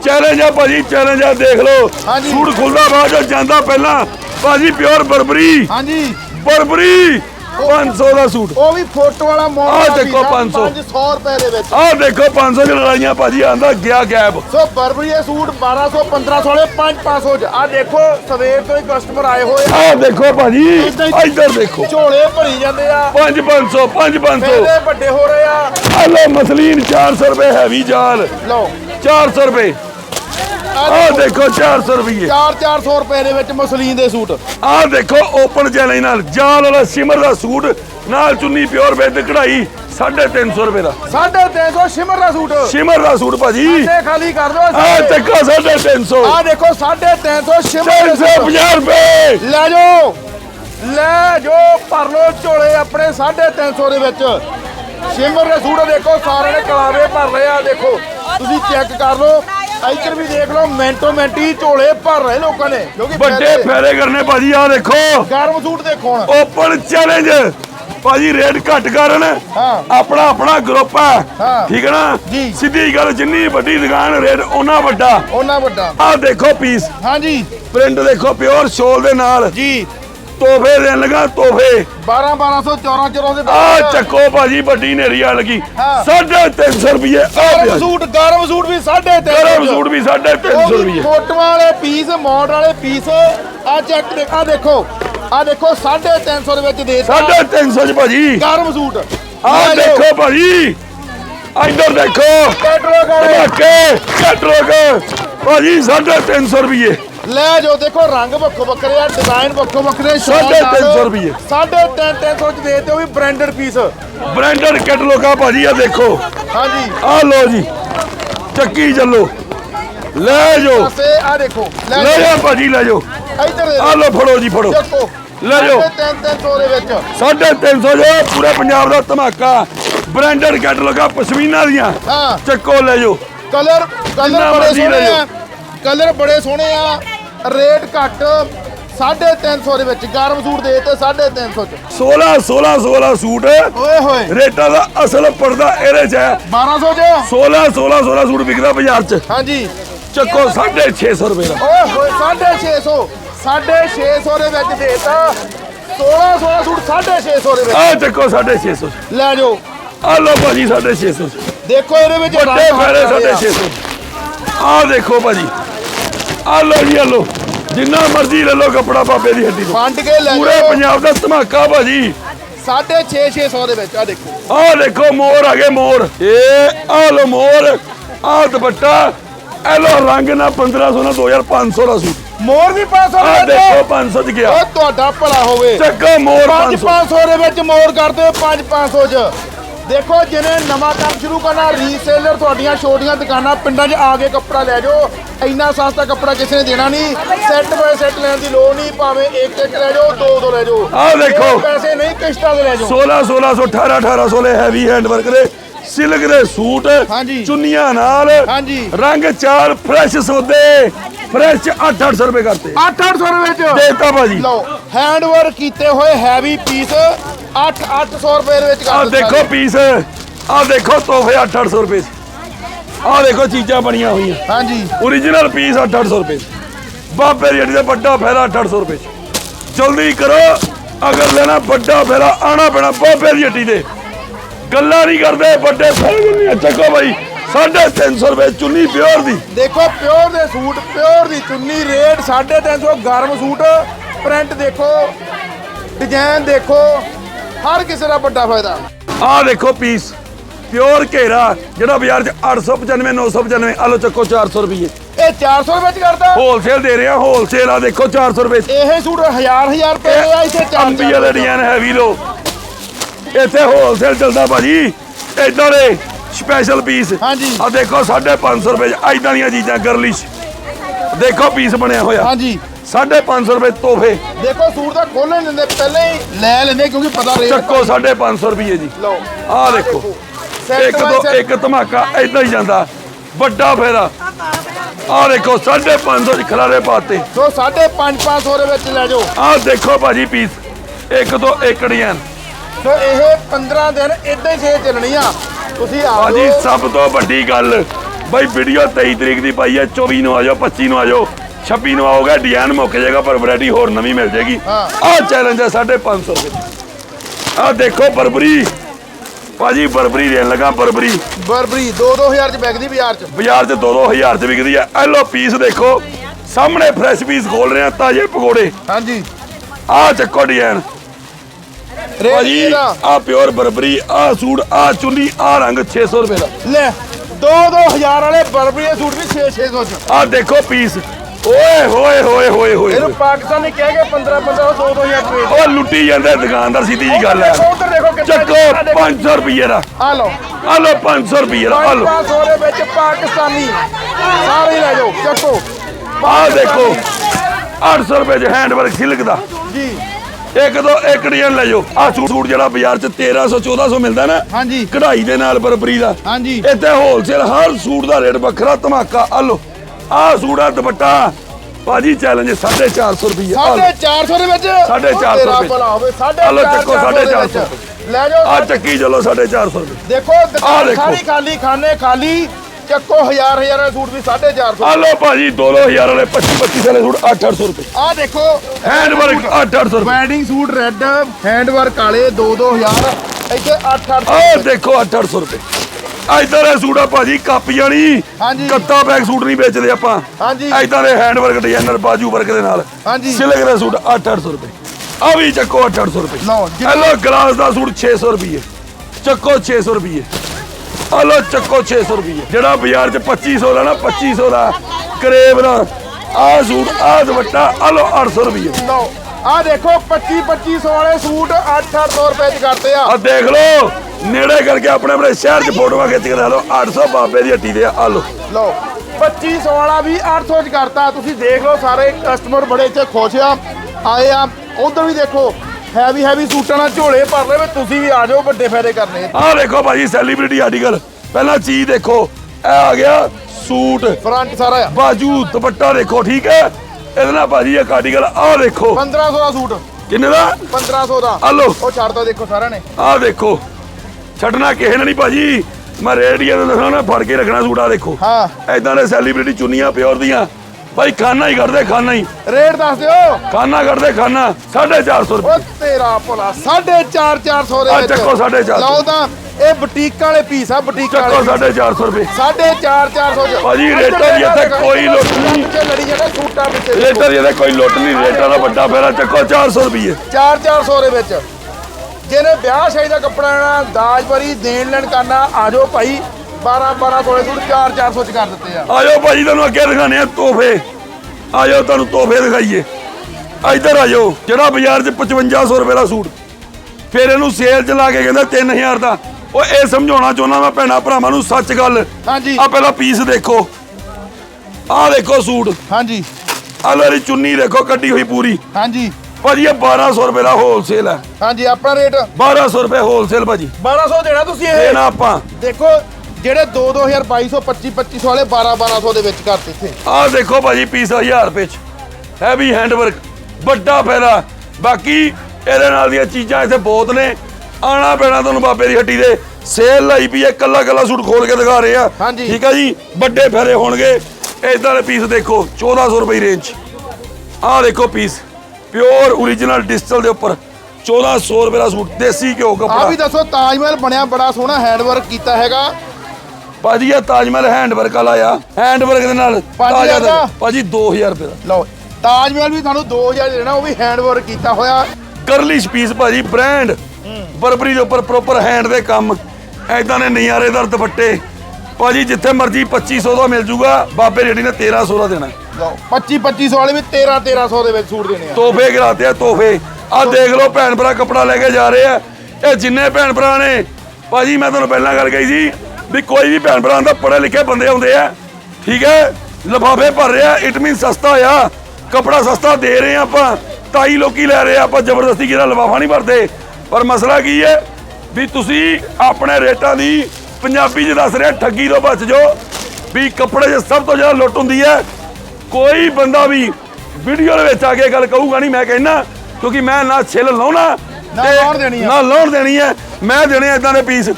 ਚੈਲੰਜ ਆ ਭਾਜੀ ਚੈਲੰਜ ਆ ਦੇਖ ਲਓ। ਸੂਟ ਖੁੱਲਦਾ ਬਾਅਦ ਜਾਂਦਾ ਪਹਿਲਾਂ। ਭਾਜੀ ਪਿਓਰ ਬਰਬਰੀ ਹਾਂਜੀ। ਬਰਬਰੀ 500 ਦਾ ਸੂਟ। ਉਹ ਵੀ ਫੋਟੋ ਵਾਲਾ ਆਹ ਮੋਡਲ ਦੇਖੋ 500 500 ਰੁਪਏ ਦੇ ਵਿੱਚ। ਆਹ ਦੇਖੋ 500 ਦੀ ਲੜਾਈਆਂ ਭਾਜੀ ਆਂਦਾ ਗਿਆ ਗੈਪ ਸੋ ਬਰਬਰੀ ਦੇ ਸੂਟ 1200 1500 ਵਾਲੇ 5 500 ਚ। ਆ ਦੇਖੋ ਸਵੇਰ ਤੋਂ ਹੀ ਕਸਟਮਰ ਆਏ ਹੋਏ ਆ। ਆਹ ਦੇਖੋ ਭਾਜੀ ਇੱਧਰ ਦੇਖੋ। ਝੋਲੇ ਭਰੀ ਜਾਂਦੇ ਆ। 5 500 5 500 ਫਾਇਦੇ ਵੱਡੇ ਹੋ ਰਹੇ ਆ। ਆ ਲੋ ਮਸਲੀਨ 400 ਰੁਪਏ ਹੈਵੀ ਜਾਲ। ਲਓ। 400 ਰੁਪਏ। ਆਹ ਦੇਖੋ 400 ਰੁਪਏ 4-400 ਰੁਪਏ ਦੇ ਵਿੱਚ ਮਸਲੀਨ ਦੇ ਸੂਟ। ਆਹ ਦੇਖੋ ਓਪਨ ਚੈਲੰਜ ਨਾਲ। ਜਾਲ ਵਾਲਾ ਸਿਮਰ ਦਾ ਸੂਟ ਨਾਲ ਚੁੰਨੀ ਪਿਓਰ ਬੈਦ ਕਢਾਈ 350 ਰੁਪਏ ਦਾ। 350 ਸ਼ਿਮਰ ਦਾ ਸੂਟ। ਸਿਮਰ ਦਾ ਸੂਟ ਭਾਜੀ। ਤੇ ਖਾਲੀ ਕਰ ਦਿਓ ਆਹ ਚੱਕੋ 350 ਆ ਦੇਖੋ 350 ਸ਼ਿਮਰ ਦੇ ਸੂਟ। 350 ਰੁਪਏ। ਲੈ ਜਾਓ ਲੈ ਜਾਓ ਭਰ ਲੋ ਝੋਲੇ ਆਪਣੇ 350 ਦੇ ਵਿੱਚ। ਸ਼ਿਮਰ ਦੇ ਸੂਟ ਦੇਖੋ ਸਾਰੇ ਨੇ ਕਲਾਵੇ ਭਰ ਰਹੇ ਆ ਦੇਖੋ। ਤੁਸੀਂ ਚੈੱਕ ਕਰ ਲਓ। ਇੱਧਰ ਵੀ ਦੇਖ ਲਓ ਮਿੰਟੋ ਮਿੰਟੀ ਝੋਲੇ ਭਰ ਰਹੇ ਲੋਕਾਂ ਨੇ ਕਿਉਂਕਿ ਵੱਡੇ ਫੇਰੇ ਕਰਨੇ ਭਾਜੀ ਆ ਦੇਖੋ। ਗਰਮ ਸੂਟ ਦੇਖੋ ਹੁਣ। ਓਪਨ ਚੈਲੰਜ ਭਾਜੀ ਰੇਟ ਘੱਟ ਕਰਨ। ਹਾਂ। ਆਪਣਾ ਆਪਣਾ ਗਰੁੱਪ ਹੈ। ਹਾਂ। ਠੀਕ ਹੈ ਨਾ? ਜੀ। ਸਿੱਧੀ ਗੱਲ ਜਿੰਨੀ ਵੱਡੀ ਦੁਕਾਨ ਰੇਟ ਉਹਨਾਂ ਵੱਡਾ। ਉਹਨਾਂ ਵੱਡਾ। ਆਹ ਦੇਖੋ ਪੀਸ ਹਾਂਜੀ। ਪ੍ਰਿੰਟ ਦੇਖੋ ਪਿਓਰ ਸ਼ੋਲ ਦੇ ਨਾਲ। ਜੀ। ਤੋਹਫੇ ਦੇਣ ਲੱਗਾ ਤੋਹਫੇ। 12 1200 14 14 ਦੇ ਆ ਚੱਕੋ ਭਾਜੀ ਵੱਡੀ ਨੇਰੀ ਆ ਲੱਗੀ। ਹਾਂ। 350 ਰੁਪਏ ਆ ਗਰਮ ਸੂਟ ਗਰਮ ਸੂਟ ਵੀ 350 ਗਰਮ ਸੂਟ ਵੀ 350 ਰੁਪਏ ਫੋਟੋਆਂ ਵਾਲੇ ਪੀਸ ਮੋਡ ਵਾਲੇ ਪੀਸ ਆ ਚੈੱਕ ਆ ਦੇਖੋ ਆ ਦੇਖੋ 350 ਦੇ ਵਿੱਚ ਦੇ 350 ਚ ਭਾਜੀ। ਗਰਮ ਸੂਟ। ਆ। ਦੇਖੋ ਭਾਜੀ। ਇੱਧਰ ਦੇਖੋ। ਕੈਟਲੌਗ ਵਾਲੇ। ਧਮਾਕੇ ਕੈਟਲੌਗ ਭਾਜੀ 350 ਰੁਪਏ ਲੈ ਜਾਓ ਦੇਖੋ ਰੰਗ ਵੱਖੋ ਵੱਖਰੇ ਆ ਡਿਜ਼ਾਈਨ ਵੱਖੋ ਵੱਖਰੇ ਸਾਢੇ ਤਿੰਨ ਸੌ ਰੁਪਈਏ। 350 ਚ ਦੇ ਦਿਓ ਵੀ ਬ੍ਰਾਂਡਡ ਪੀਸ ਬ੍ਰਾਂਡਡ ਕੈਟਲੌਗ ਭਾਜੀ ਆ ਦੇਖੋ। ਹਾਂਜੀ। ਆ ਲੋ ਜੀ ਚੱਕੀ ਚੱਲੋ। ਲੈ ਜਾਓ। ਪਾਸੇ ਆ ਦੇਖੋ ਲੈ ਲੈ ਜਾ ਭਾਜੀ ਲੈ ਜਾਓ। ਇੱਧਰ ਦੇ ਆ ਲੋ ਫੜੋ ਜੀ ਫੜੋ। ਦੇਖੋ ਲੈ ਜਾਓ। 350 ਦੇ ਵਿੱਚ। 350 ਜੋ ਪੂਰੇ ਪੰਜਾਬ ਦਾ ਧਮਾਕਾ। ਬ੍ਰਾਂਡਡ ਕੈਟਲੌਗ ਪਸ਼ਮੀਨਾ ਦੀਆਂ। ਹਾਂ। ਚੱਕੋ ਲੈ ਜਾਓ। ਕਲਰ ਕਲਰ ਬੜੇ ਮਰਜ਼ੀ ਲੈ ਸੋਹਣੇ ਆ ਕਲਰ ਬੜੇ ਸੋਹਣੇ ਆ। ਰੇਟ ਘੱਟ 350 ਦੇ ਵਿੱਚ। ਗਰਮ ਸੂਟ ਦੇ ਤੇ 350 ਚ। 16 16 16 ਸੂਟ। ਓਏ ਹੋਏ। ਰੇਟਾਂ ਦਾ ਅਸਲ ਪਰਦਾ ਇਹਦੇ ਚ ਹੈ। 1200 ਚ? 16 16 16 ਸੂਟ ਵਿਕਦਾ ਬਾਜ਼ਾਰ ਚ। ਹਾਂਜੀ। ਚੱਕੋ 650 ਰੁਪਏ ਦਾ। ਓਏ ਹੋਏ 650 650 ਦੇ ਵਿੱਚ ਦੇਤਾ। 16 16 ਸੂਟ 650 ਦੇ ਵਿੱਚ। ਆ ਚੱਕੋ 650 ਲੈ ਜਾਓ। ਆ ਲੋ ਭਾਜੀ 650 ਦੇਖੋ ਇਹਦੇ ਵਿੱਚ ਵੱਡੇ ਰੰਗ ਫੇਰੇ ਹਰ ਤਰ੍ਹਾਂ ਦੇ 650 ਆ ਦੇਖੋ ਭਾਜੀ। ਆ ਲੋ ਜੀ ਆ ਲੋ ਜਿੰਨਾ ਮਰਜ਼ੀ ਲੈ ਲੋ ਕੱਪੜਾ ਬਾਬੇ ਦੀ ਹੱਡੀ ਤੋਂ ਫੰਡ ਕੇ ਲੈ ਪੂਰੇ ਜਾਓ। ਪੰਜਾਬ ਦਾ ਧਮਾਕਾ ਭਾਜੀ। 650 ਦੇ ਵਿੱਚ ਆ ਦੇਖੋ। ਆ ਦੇਖੋ ਮੋਰ ਆ ਗਏ ਮੋਰ। ਇਹ ਆ ਲੋ ਮੋਰ ਆ ਦੁਪੱਟਾ। ਇਹ ਲੋ ਰੰਗ ਨਾ 1500 ਨਾ 2500 ਦਾ ਸੂਟ। ਮੋਰ ਵੀ 500 ਆ ਦੇ ਦੇਖੋ ਵਿੱਚ 500 ਚ ਗਿਆ। ਉਹ ਤੁਹਾਡਾ ਭਲਾ ਹੋਵੇ। ਚੱਕੋ ਮੋਰ 500 500 ਦੇ ਵਿੱਚ ਮੋਰ ਕਰਦੇ ਹੋ 5-500 ਚ। ਦੇਖੋ ਜਿਹਨੇ ਨਵਾਂ ਕੰਮ ਸ਼ੁਰੂ ਕਰਨਾ ਰੀਸੇਲਰ ਤੁਹਾਡੀਆਂ ਛੋਟੀਆਂ ਦੁਕਾਨਾਂ ਪਿੰਡਾਂ 'ਚ ਆ ਕੇ ਕੱਪੜਾ ਲੈ ਜਾਓ। ਇੰਨਾ ਸਸਤਾ ਕੱਪੜਾ ਕਿਸੇ ਨੇ ਦੇਣਾ ਨਹੀਂ। ਸੈੱਟ ਬਾਏ ਸੈੱਟ ਲੈਣ ਦੀ ਲੋੜ ਨਹੀਂ ਭਾਵੇਂ ਇੱਕ ਇੱਕ ਲੈ ਜਾਓ ਦੋ ਦੋ ਲੈ ਜਾਓ। ਆਹ ਦੇਖੋ। ਪੈਸੇ ਨਹੀਂ ਕਿਸ਼ਤਾਂ ਦੇ ਲੈ ਜਾਓ। 16 1600 18 1800 ਲੈ ਹੈਵੀ ਹੈਂਡ ਵਰਕ ਦੇ ਸਿਲਕ ਦੇ ਸੂਟ ਹਾਂਜੀ। ਚੁੰਨੀਆਂ ਨਾਲ ਹਾਂਜੀ। ਰੰਗ ਚਾਲ ਫਰੈਸ਼ ਸੌਦੇ ਫਰੈਸ਼ 8-800 ਰੁਪਏ ਕਰਤੇ। 8-800 ਦੇ ਵਿੱਚ ਦੇਤਾ ਭਾਜੀ। ਲਓ ਹੈਂਡ ਵਰਕ ਕੀਤੇ ਹੋਏ ਹੈਵੀ ਪੀਸ 8-800 ਰੁਪਏ ਦੇ ਵਿੱਚ ਆ ਕਰ ਦਿੱਤਾ ਦੇਖੋ ਪੀਸ ਆ ਦੇਖੋ ਤੋਹਫੇ 8-800 ਰੁਪਏ। ਆ ਦੇਖੋ ਚੀਜ਼ਾਂ ਬਣੀਆਂ ਹੋਈਆਂ। ਹਾਂਜੀ। ਓਰੀਜਨਲ ਪੀਸ 8-800 ਰੁਪਏ। ਬਾਬੇ ਦੀ ਹੱਡੀ ਦਾ ਵੱਡਾ ਫੈਲਾ 800 ਰੁਪਏ ਜਲਦੀ ਕਰੋ। ਅਗਰ ਲੈਣਾ ਵੱਡਾ ਫੈਲਾ ਆਣਾ ਪੈਣਾ ਬਾਬੇ ਦੀ ਹੱਡੀ ਦੇ ਗੱਲਾਂ ਨਹੀਂ ਕਰਦੇ ਵੱਡੇ ਫੈਲੇ ਨਹੀਂ ਚੱਕੋ ਭਾਈ 350 ਰੁਪਏ ਚੁੰਨੀ ਪਿਓਰ ਦੀ। ਦੇਖੋ ਪਿਓਰ ਦੇ ਸੂਟ ਪਿਓਰ ਦੀ ਚੁੰਨੀ ਰੇਟ 350 ਗਰਮ ਸੂਟ। ਪ੍ਰਿੰਟ ਦੇਖੋ ਡਿਜ਼ਾਈਨ ਦੇਖੋ। ਹਰ ਕਿਸੇ ਦਾ ਵੱਡਾ ਫਾਇਦਾ। ਆਹ ਦੇਖੋ ਪੀਸ ਪਿਓਰ ਘੇਰਾ ਜਿਹੜਾ ਬਾਜ਼ਾਰ 'ਚ 895 995 ਆਲੋ ਚੱਕੋ 400 ਰੁਪਏ ਇਹ 400 ਰੁਪਏ ਚ ਕਰਦਾ? ਹੋਲਸੇਲ ਦੇ ਰਿਹਾ ਹੋਲਸੇਲ ਆ ਦੇਖੋ 400 ਰੁਪਏ 'ਚ। ਇਹ ਸੂਟ ਹਜ਼ਾਰ ਹਜ਼ਾਰ ਰੁਪਏ ਦੇ ਆ ਇੱਥੇ ਚਾਰ ਅੰਬੀ ਵਾਲੇ ਡਿਜ਼ਾਈਨ ਹੈਵੀ ਲੋ ਇੱਥੇ ਹੋਲਸੇਲ ਚੱਲਦਾ ਭਾਜੀ। ਇਦਾਂ ਦੇ ਸਪੈਸ਼ਲ ਪੀਸ ਹਾਂਜੀ। ਆ ਦੇਖੋ 550 ਰੁਪਏ 'ਚ ਐਦਾਂ ਦੀਆਂ ਚੀਜ਼ਾਂ ਗਰਲਿਸ਼ ਦੇਖੋ ਪੀਸ ਬਣਿਆ ਹੋਇਆ। ਹਾਂਜੀ। 550 ਰੁਪਏ ਤੋਹਫੇ। ਦੇਖੋ ਸੂਟ ਤਾਂ ਖੋਲਣ ਦਿੰਦੇ ਪਹਿਲਾਂ ਹੀ ਲੈ ਲੈਂਦੇ ਕਿਉਂਕਿ ਪਤਾ ਰੇਟ ਚੱਕੋ 550 ਰੁਪਏ ਜੀ। ਲਓ। ਆਹ ਦੇਖੋ ਇੱਕ ਤੋਂ। ਇੱਕ ਧਮਾਕਾ ਐਦਾਂ ਹੀ ਜਾਂਦਾ। ਵੱਡਾ ਫੇਰਾ ਆਹ ਦੇਖੋ 550 ਚ ਖਲਾਰੇ ਪਾਤੇ। ਸੋ 550 500 ਦੇ ਵਿੱਚ ਲੈ ਜਾਓ। ਆਹ ਦੇਖੋ ਭਾਜੀ ਪੀਸ ਇੱਕ ਤੋਂ ਇੱਕ ਡਿਜ਼ਾਈਨ। ਸੋ ਇਹ 15 ਦਿਨ ਇਦਾਂ ਹੀ ਸੇ ਚੱਲਣੀ ਆ। ਤੁਸੀਂ ਆ ਭਾਜੀ ਸਭ ਤੋਂ ਵੱਡੀ ਗੱਲ ਬਈ ਵੀਡੀਓ 23 ਤਰੀਕ ਦੀ ਪਾਈ ਹੈ 24 ਨੂੰ ਆ ਜਾਓ 25 ਨੂੰ ਆ ਜਾਓ। 26 ਨੂੰ ਆਓਗੇ ਡਿਜ਼ਾਈਨ ਮੁੱਕ ਜਾਏਗਾ ਪਰ ਵੈਰਾਈਟੀ ਹੋਰ ਨਵੀਂ ਮਿਲ ਜਾਏਗੀ। ਆਹ ਚੈਲੰਜ ਹੈ 550 ਰੁਪਏ ਆਹ ਦੇਖੋ ਬਰਬਰੀ। ਭਾਜੀ ਬਰਬਰੀ ਦੇਣ ਲੱਗਾ ਬਰਬਰੀ। ਬਰਬਰੀ 2-2000 ਚ ਵਿਕਦੀ ਬਾਜ਼ਾਰ ਚ। ਬਾਜ਼ਾਰ 'ਚ 2-2000 ਚ ਵਿਕਦੀ ਹੈ ਐ ਲੋ ਪੀਸ ਦੇਖੋ। ਸਾਹਮਣੇ ਫਰੈਸ਼ ਪੀਸ ਖੋਲ ਰਹੇ ਆ ਤਾਜ਼ੇ ਪਕੌੜੇ। ਹਾਂਜੀ। ਆਹ ਚੱਕੋ ਡਿਜ਼ਾਈਨ। ਭਾਜੀ ਆਹ ਪਿਓਰ ਬਰਬਰੀ ਆਹ ਸੂਟ ਆਹ ਚੁੰਨੀ ਆਹ ਰੰਗ 600 ਰੁਪਏ ਦਾ। ਲੈ 2-2000 ਵਾਲੇ ਬਰਬਰੀ ਦੇ ਸੂਟ ਵੀ 6-600 ਚ। ਆਹ ਦੇਖੋ ਪੀਸ ਓਏ ਹੋਏ ਹੋਏ ਹੋਏ ਹੋਏ ਇਹਨੂੰ ਪਾਕਿਸਤਾਨੀ ਕਹਿ ਕੇ 15-15 2-2000 ਰੁਪਏ ਉਹ ਲੁੱਟੀ ਜਾਂਦੇ ਦੁਕਾਨਦਾਰ ਸਿੱਧੀ ਜੀ ਗੱਲ ਹੈ। ਉਧਰ ਦੇਖੋ ਕਿੰਨਾ ਚੱਕੋ 500 ਰੁਪਏ ਦਾ। ਆ ਲਓ। ਆ ਲੋ 500 ਰੁਪਏ ਦਾ ਆ ਲੋ 500 ਦੇ ਵਿੱਚ ਪਾਕਿਸਤਾਨੀ। ਸਾਰੇ ਲੈ ਜਾਓ ਚੱਕੋ। ਆਹ ਦੇਖੋ 800 ਰੁਪਏ ਚ ਹੈਂਡ ਵਰਕ ਸਿਲਕ ਦਾ। ਜੀ। ਇੱਕ ਤੋਂ ਇੱਕ ਡਿਜ਼ਾਈਨ ਲੈ ਜਾਓ। ਆਹ ਸੂਟ ਸੂਟ ਜਿਹੜਾ ਬਾਜ਼ਾਰ ਚ 1300 1400 ਮਿਲਦਾ ਨਾ ਹਾਂਜੀ। ਕਢਾਈ ਦੇ ਨਾਲ ਬਰਬਰੀ ਦਾ। ਹਾਂਜੀ। ਇੱਥੇ ਹੋਲਸੇਲ ਹਰ ਸੂਟ ਦਾ ਰੇਟ ਵੱਖਰਾ ਧਮਾਕਾ ਆ ਲੋ ਆ ਦੁਪੱਟਾ ਭਾਜੀ ਚੈਲੰਜ 450 ਰੁਪਏ ਸਾਢੇ 400 ਦੇ ਵਿੱਚ? ਤੇਰਾ ਰੁਪਏ। ਭਲਾ ਹੋਵੇ ਚੱਕੋ। ਲੈ ਜਾਓ ਆ ਚੱਕੀ ਚਲੋ 450 ਦੇਖੋ ਦੁਕਾਨ ਖਾਲੀ ਖਾਨੇ ਖਾਲੀ। ਚੱਕੋ ਹਜ਼ਾਰ ਹਜ਼ਾਰ ਦੇ ਸੂਟ ਵੀ 450 ਆ ਲਓ ਭਾਜੀ 2000 ਵਾਲੇ 25 25 ਵਾਲੇ ਸੂਟ 800 ਰੁਪਏ। ਆ ਦੇਖੋ। ਹੈਂਡ ਵਰਕ 800 ਰੁਪਏ। Wedding suit red hand work ਵਾਲੇ 2 2000 ਇੱਥੇ 8 8 ਆਹ ਦੇਖੋ 800 ਰੁਪਏ। ਇਧਰ ਇਹ ਸੂਟ ਆ ਭਾਜੀ ਕਾਪੀ ਵਾਲੀ ਹਾਂਜੀ। ਕੱਤਾ ਬੈਗ ਸੂਟ ਨਹੀਂ ਵੇਚਦੇ ਆਪਾਂ। ਹਾਂਜੀ। ਇਧਰ ਇਹ ਹੈਂਡ ਵਰਕ ਡਿਜ਼ਾਈਨਰ ਬਾਜੂ ਵਰਕ ਦੇ ਨਾਲ। ਹਾਂਜੀ। ਸਿਲਕ ਦਾ ਸੂਟ 800 ਰੁਪਏ। ਆ ਵੀ ਚੱਕੋ 800 ਰੁਪਏ। ਲਓ, ਜੀ। ਇਹ ਲਓ ਗਲਾਸ ਦਾ ਸੂਟ 600 ਰੁਪਏ। ਚੱਕੋ 600 ਰੁਪਏ। ਆ ਲਓ ਚੱਕੋ 600 ਰੁਪਏ। ਜਿਹੜਾ ਬਾਜ਼ਾਰ 'ਚ 2500 ਦਾ ਨਾ 2500 ਦਾ ਕਰੇਬ ਦਾ ਆ ਸੂਟ ਆ ਦੁਪੱਟਾ ਆ ਲਓ 800 ਰੁਪਏ। ਲਓ ਆ ਦੇਖੋ 25 2500 ਵਾਲੇ ਸੂਟ 8 800 ਰੁਪਏ ਚ ਕਰਤੇ ਆ। ਆ ਦੇਖ ਲਓ। ਨੇੜੇ ਕਰਕੇ ਆਪਣੇ ਆਪਣੇ ਸ਼ਹਿਰ 'ਚ ਫੋਟੋਆਂ ਖਿੱਚ ਕੇ ਲੈ ਲਓ 800 ਬਾਬੇ ਦੀ ਹੱਟੀ ਦੇ ਆ ਲਓ। ਲਓ 2500 ਵਾਲਾ ਵੀ 800 ਚ ਕਰਤਾ। ਤੁਸੀਂ ਦੇਖ ਲਓ ਸਾਰੇ ਕਸਟਮਰ ਬੜੇ ਇੱਥੇ ਖੁਸ਼ ਆ ਆਏ ਆ। ਉਧਰ ਵੀ ਦੇਖੋ ਹੈਵੀ ਹੈਵੀ ਸੂਟਾਂ ਨਾਲ ਝੋਲੇ ਭਰ ਲਏ ਵੀ ਤੁਸੀਂ ਵੀ ਆ ਜਾਓ ਵੱਡੇ ਫਾਇਦੇ ਕਰਨੇ। ਆਹ ਦੇਖੋ ਭਾਜੀ ਸੈਲੀਬ੍ਰਿਟੀ ਆਰਟੀਕਲ ਪਹਿਲਾਂ ਚੀਜ਼ ਦੇਖੋ ਇਹ ਆ ਗਿਆ ਸੂਟ। ਫਰੰਟ ਸਾਰਾ ਆ। ਬਾਜੂ ਦੁਪੱਟਾ ਦੇਖੋ ਠੀਕ ਹੈ? ਇਹਦੇ ਨਾਲ ਭਾਜੀ ਇੱਕ ਆਰਟੀਕਲ ਆਹ ਦੇਖੋ। 1500 ਦਾ ਸੂਟ। ਕਿੰਨੇ ਦਾ? 1500 ਦਾ। ਆ ਲਓ। ਉਹ ਛੱਡਦਾ ਦੇਖੋ ਸਾਰਿਆਂ ਨੇ। ਆਹ ਦੇਖੋ। ਛੱਡਣਾ ਕਿਸੇ ਨੇ ਨਹੀਂ ਭਾਜੀ। ਮੈਂ ਰੇਡੀਓ ਤੇ ਦੱਸਣਾ ਨਾ ਫੜ ਕੇ ਰੱਖਣਾ ਸੂਟ ਆ ਦੇਖੋ। ਹਾਂ। ਐਦਾਂ ਦੇ ਸੈਲੀਬ੍ਰਿਟੀ ਚੁੰਨੀਆਂ ਪਿਓਰ ਦੀਆਂ। ਭਾਈ ਖਾਨਾ ਹੀ ਕੱਢਦੇ ਖਾਨਾ ਹੀ। ਰੇਟ ਦੱਸ ਦਿਓ। ਖਾਨਾ ਕੱਢਦੇ ਖਾਨਾ। 450 ਰੁਪਏ। ਉਹ ਤੇਰਾ ਭਲਾ 4.5 400 ਦੇ ਵਿੱਚ। ਚੱਕੋ ਸਾਢੇ ਚਾਰ ਸੌ। ਲਓ ਤਾਂ ਇਹ ਬੁਟੀਕ ਵਾਲੇ ਪੀਸ ਆ ਬੁਟੀਕ ਚੱਕੋ ਵਾਲੇ 450 ਰੁਪਏ। 4.5 400 ਚ ਭਾਜੀ, ਰੇਟਾਂ ਦੀ ਇੱਥੇ ਕੋਈ ਲੁੱਟ ਨਹੀਂ। ਪਿੱਛੇ ਲੜੀ ਜਾਂਦਾ ਸੂਟਾਂ ਪਿੱਛੇ। ਰੇਟਾਂ ਦੀ ਤਾਂ ਕੋਈ ਲੁੱਟ ਨਹੀਂ। ਰੇਟਾਂ ਦਾ ਵੱਡਾ ਫੇਰਾ ਚੱਕੋ 400 ਰੁਪਏ। 4 400 ਦੇ ਵਿੱਚ। ਜਿਹਨੇ ਵਿਆਹ ਸ਼ਾਦੀ ਦਾ ਕੱਪੜਾ ਲੈਣਾ ਦਾਜ ਭਰੀ ਦੇਣ ਲੈਣ ਕਰਨਾ ਆਜੋ ਭਾਈ। 12 12 ਤੋਲੇ ਸੂਟ 4 400 ਚ ਕਰ ਦਿੱਤੇ ਆ। ਆਜੋ ਭਾਜੀ ਤੁਹਾਨੂੰ ਅੱਗੇ ਦਿਖਾਣੇ ਆ ਤੋਹਫੇ। ਆਜੋ ਤੁਹਾਨੂੰ ਤੋਹਫੇ ਦਿਖਾਈਏ। ਇੱਧਰ ਆਜੋ ਜਿਹੜਾ ਬਾਜ਼ਾਰ 'ਚ 5500 ਰੁਪਏ ਦਾ ਸੂਟ। ਫਿਰ ਇਹਨੂੰ ਸੇਲ 'ਚ ਲਾ ਕੇ ਕਹਿੰਦਾ 3000 ਦਾ। ਉਹ ਇਹ ਸਮਝਾਉਣਾ ਚਾਹੁੰਦਾ ਮੈਂ ਭੈਣਾ ਭਰਾਵਾਂ ਨੂੰ ਸੱਚ ਗੱਲ। ਹਾਂਜੀ। ਆ ਪਹਿਲਾਂ ਪੀਸ ਦੇਖੋ। ਆਹ ਦੇਖੋ ਸੂਟ। ਹਾਂਜੀ। ਆਹ ਲੋ ਇਹਦੀ ਚੁੰਨੀ ਦੇਖੋ ਕੱਢੀ ਹੋਈ ਪੂਰੀ। ਹਾਂਜੀ। ਭਾਜੀ ਇਹ 1200 ਰੁਪਏ ਦਾ ਹੋਲਸੇਲ ਹੈ। ਹਾਂਜੀ ਆਪਣਾ ਰੇਟ? 1200 ਰੁਪਏ ਹੋਲਸੇਲ ਭਾਜੀ। 1200 ਦੇਣਾ ਤੁਸੀਂ ਇਹ? ਦੇਣਾ ਆਪਾਂ। ਦੇਖੋ ਜਿਹੜੇ 2 2200 25 2500 ਵਾਲੇ 12 1200 ਦੇ ਵਿੱਚ ਕਰਤੇ ਇੱਥੇ। ਆਹ ਦੇਖੋ ਭਾਜੀ ਪੀਸ 1000 ਰੁਪਏ ਚ। ਹੈਵੀ ਹੈਂਡ ਵਰਕ ਵੱਡਾ ਫਾਇਦਾ। ਬਾਕੀ ਇਹਦੇ ਨਾਲ ਦੀਆਂ ਚੀਜ਼ਾਂ ਇੱਥੇ ਬਹੁਤ ਨੇ। ਆਣਾ ਪੈਣਾ ਤੁਹਾਨੂੰ ਬਾਬੇ ਦੀ ਹੱਟੀ ਦੇ। ਸੇਲ ਲਾਈ ਪਈ ਹੈ ਕੱਲਾ ਕੱਲਾ ਸੂਟ ਖੋਲ ਕੇ ਦਿਖਾ ਰਹੇ ਆ। ਹਾਂਜੀ। ਠੀਕ ਆ ਜੀ ਵੱਡੇ ਫੇਰੇ ਹੋਣਗੇ। ਇਦਾਂ ਦੇ ਪੀਸ ਦੇਖੋ 1400 ਰੁਪਏ ਰੇਂਜ ਆਹ ਦੇਖੋ ਪੀਸ। ਪਿਓਰ origignal ਡਿਜੀਟਲ ਦੇ ਉੱਪਰ 1400 ਰੁਪਏ ਦਾ ਸੂਟ ਦੇਸੀ ਘਿਓ ਆ ਵੀ ਕੱਪੜਾ ਦੱਸੋ ਤਾਜ ਮਹਿਲ ਬਣਿਆ ਬੜਾ ਸੋਹਣਾ ਹੈਂਡ ਵਰਕ ਕੀਤਾ ਹੈਗਾ। ਭਾਜੀ ਇਹ ਤਾਜ ਮਹਿਲ ਹੈਂਡ ਵਰਕ ਵਾਲਾ ਆ। ਹੈਂਡ ਵਰਕ ਦੇ ਨਾਲ ਪੰਜ ਤਾਜ਼ਾ ਹਜ਼ਾਰ ਦਾ? ਭਾਜੀ 2000 ਰੁਪਏ ਦਾ। ਲਓ ਤਾਜ ਮਹਿਲ ਵੀ ਤੁਹਾਨੂੰ 2000 ਦੇਣਾ ਉਹ ਵੀ ਹੈਂਡ ਵਰਕ ਕੀਤਾ ਹੋਇਆ। ਕਰਲਿਸ਼ ਪੀਸ ਭਾਜੀ ਬ੍ਰਾਂਡ ਬਰਬਰੀ ਦੇ ਉੱਪਰ ਪ੍ਰੋਪਰ ਹੈਂਡ ਦੇ ਕੰਮ। ਐਦਾਂ ਦੇ ਨਜ਼ਾਰੇਦਾਰ ਦੁਪੱਟੇ ਭਾਜੀ ਜਿੱਥੇ ਮਰਜ਼ੀ 2500 ਦਾ ਮਿਲ ਜੂਗਾ ਬਾਬੇ ਰੇਡੀ ਨੇ 1300 ਦਾ ਦੇਣਾ। ਲਓ 25 2500 ਵਾਲੇ ਵੀ 13 1300 ਦੇ ਵਿੱਚ ਸੂਟ ਦੇਣੇ ਆ। ਤੋਹਫੇ ਕਰਾਤੇ ਆ, ਤੋਹਫੇ। ਆ ਦੇਖ ਲਓ, ਭੈਣ ਭਰਾ ਕੱਪੜਾ ਲੈ ਕੇ ਜਾ ਰਹੇ ਆ। ਇਹ ਜਿੰਨੇ ਭੈਣ ਭਰਾ ਨੇ, ਭਾਜੀ, ਮੈਂ ਤੁਹਾਨੂੰ ਪਹਿਲਾਂ ਗੱਲ ਕਹੀ ਸੀ ਵੀ ਕੋਈ ਵੀ ਭੈਣ ਭਰਾ ਦਾ ਪੜ੍ਹੇ ਲਿਖੇ ਬੰਦੇ ਆਉਂਦੇ ਆ, ਠੀਕ ਹੈ? ਲਫਾਫੇ ਭਰ ਰਿਹਾ ਇਟ ਮੀਨ ਸਸਤਾ ਆ। ਕੱਪੜਾ ਸਸਤਾ ਦੇ ਰਹੇ ਆ ਆਪਾਂ, ਤਾਈ ਲੋਕੀ ਲੈ ਰਹੇ ਆ, ਆਪਾਂ ਜ਼ਬਰਦਸਤੀ ਕਿਹਦਾ ਲਫਾਫਾ ਨਹੀਂ ਭਰਦੇ। ਪਰ ਮਸਲਾ ਕੀ ਹੈ ਵੀ ਤੁਸੀਂ ਆਪਣੇ ਰੇਟਾਂ ਦੀ ਪੰਜਾਬੀ 'ਚ ਦੱਸ ਰਿਹਾ ਠੱਗੀ ਤੋਂ ਬਚ ਜਾਓ। ਵੀ ਕੱਪੜੇ 'ਚ ਸਭ ਤੋਂ ਜ਼ਿਆਦਾ ਲੁੱਟ ਹੁੰਦੀ ਹੈ ਕੋਈ ਬੰਦਾ ਵੀ ਵੀਡੀਓ ਦੇ ਵਿੱਚ ਆ ਕੇ ਗੱਲ ਕਹੂਗਾ ਨਹੀਂ ਮੈਂ ਕਹਿਣਾ ਕਿਉਂਕਿ ਮੈਂ ਨਾ ਛਿੱਲ ਲਾਉਣਾ ਨਾ ਲਾਉਣ ਦੇਣੀ ਆ। ਨਾ ਲਾਉਣ ਦੇਣੀ ਹੈ ਮੈਂ ਦੇਣੇ ਇਦਾਂ ਦੇ ਪੀਸ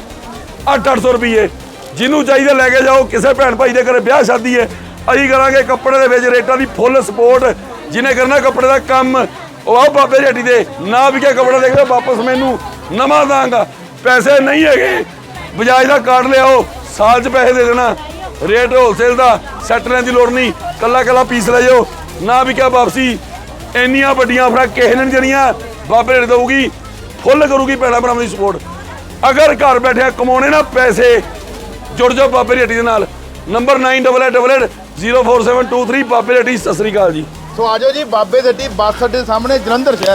8-800 ਰੁਪਏ ਜਿਹਨੂੰ ਚਾਹੀਦਾ ਲੈ ਕੇ ਜਾਓ ਕਿਸੇ ਭੈਣ ਭਾਈ ਦੇ ਘਰੇ ਵਿਆਹ ਸ਼ਾਦੀ ਹੈ ਅਸੀਂ ਕਰਾਂਗੇ ਕੱਪੜੇ ਦੇ ਵਿੱਚ ਰੇਟਾਂ ਦੀ ਫੁੱਲ ਸਪੋਰਟ ਜਿਹਨੇ ਕਰਨਾ ਕੱਪੜੇ ਦਾ ਕੰਮ। ਉਹ ਆਓ ਬਾਬੇ ਦੀ ਹੱਟੀ ਦੇ ਨਾ ਵੀ ਕੇ ਕੱਪੜਾ ਦੇਖਦੇ ਵਾਪਸ ਮੈਨੂੰ ਨਵਾਂ ਦਾਂਗਾ। ਪੈਸੇ ਨਹੀਂ ਹੈਗੇ ਬਜਾਜ ਦਾ ਕਾਰਡ ਲਿਆਓ ਸਾਲ 'ਚ ਪੈਸੇ ਦੇ ਦੇਣਾ। ਰੇਟ ਹੋਲਸੇਲ ਦਾ ਸੈੱਟ ਲੈਣ ਦੀ ਲੋੜ ਨਹੀਂ। ਕੱਲਾ ਕੱਲਾ ਪੀਸ ਲੈ ਜਾਓ ਨਾ ਵੀ ਕਿਆ ਵਾਪਸੀ। ਇੰਨੀਆਂ ਵੱਡੀਆਂ ਆਫਰਾਂ ਕਿਸੇ ਨੇ ਨਹੀਂ ਬਾਬੇ ਨੇ ਦਊਗੀ। ਫੁੱਲ ਕਰੂਗੀ ਭੈਣਾਂ ਭਰਾਵਾਂ ਦੀ ਸਪੋਰਟ ਅਗਰ ਘਰ ਬੈਠਿਆ ਕਮਾਉਣੇ ਨਾ ਪੈਸੇ, ਜੁੜ ਜਾਓ ਬਾਬੇ ਦੀ ਹੱਟੀ ਦੇ ਨਾਲ। ਨੰਬਰ 9888047223 ਬਾਬੇ ਦੀ ਹੱਟੀ ਸਤਿ ਸ੍ਰੀ ਅਕਾਲ ਜੀ। ਸੋ ਆਜੋ ਜੀ, ਬਾਬੇ ਦਿੱਤੀ ਬੱਸ ਅੱਡੇ ਸਾਹਮਣੇ ਜਲੰਧਰ ਸ਼ਹਿਰ।